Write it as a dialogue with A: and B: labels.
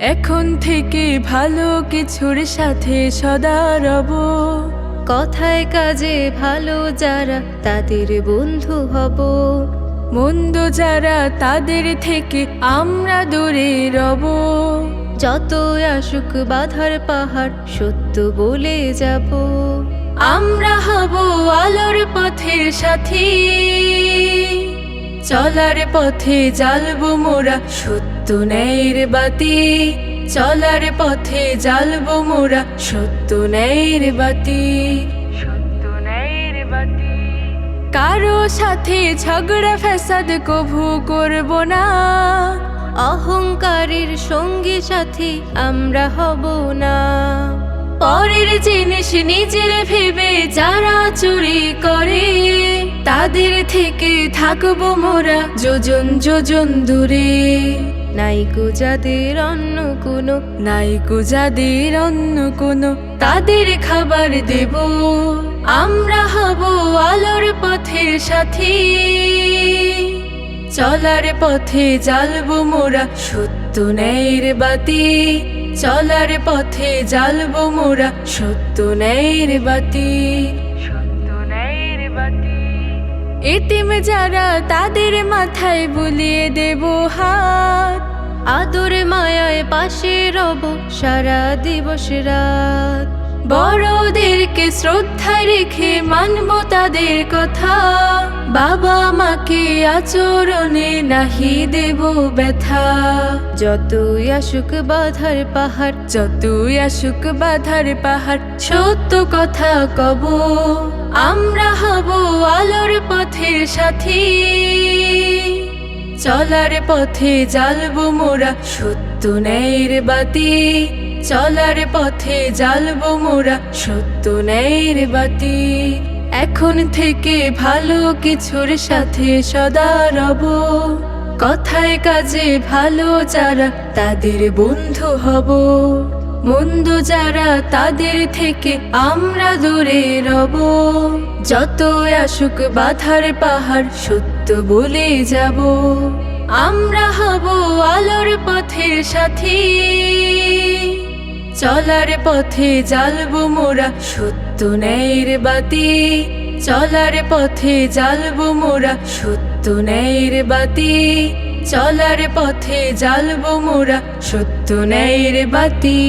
A: এখন থেকে ভালো কিছুর সাথে সদা রব।
B: কথায় কাজে ভালো যারা তাদের বন্ধু হব।
A: মন্দ যারা তাদের থেকে আমরা দূরে রব।
B: যত আসুক বাধার পাহাড় সত্য বলে যাব।
A: আমরা হব আলোর পথের সাথী। চলার পথে জ্বালবো মোরা সত্য ন্যায়ের বাতি। চলার পথে জ্বালবো মোরা সত্য ন্যায়ের বাতি। সত্য ন্যায়ের বাতি। কারও সাথে ঝগড়া ফ্যাসাদ কভু করব না।
B: অহংকারের সঙ্গী সাথী আমরা হব না।
A: পরের জিনিস নিজের ভেবে যারা চুরি করে, তাদের থেকে থাকব মোরা যোজন যোজন দূরে।
B: নাইকো যাদের অন্য কোনো
A: নাইকো যাদের অন্য কোনো, তাদের খাবার দেব। আমরা হব আলোর পথের সাথী। চলার পথে জ্বালবো মোরা সত্য ন্যায়ের বাতি। চলার পথে জ্বালব মোরা সত্য ন্যায়ের বাতি। সত্য ন্যায়ের বাতি। এতিম যারা তাদের মাথায় বুলিয়ে দেব হাত।
B: আদর মায়ায় পাশে রব সারা দিবস রাত।
A: বড়দেরকে শ্রদ্ধা রেখে মানব তাদের কথা। বাবা মাকে আচরণে নাহি দেব ব্যথা।
B: যতই আসুক বাধার পাহাড়,
A: যতই আসুক বাধার পাহাড়, সত্য কথা কব, আমরা হব আলোর পথের সাথী। চলার পথে জ্বালবো মোরা, সত্য ন্যায়ের বাতি। চলার পথে জ্বালবো মোরা সত্য ন্যায়ের বাতি। এখন থেকে ভালো কিছুর সাথে সদা রব। কথায় কাজে ভালো যারা তাদের বন্ধু হব। মন্দ যারা তাদের থেকে আমরা দূরে রব। যত আসুক বাধার পাহাড় সত্য বলে যাব। আমরা হব আলোর পথের সাথী। চলার পথে জ্বালবো মোরা, সত্য ন্যায়ের বাতি। চলার পথে জ্বালবো মোরা, সত্য ন্যায়ের বাতি। চলার পথে জ্বালবো মোরা, সত্য ন্যায়ের বাতি।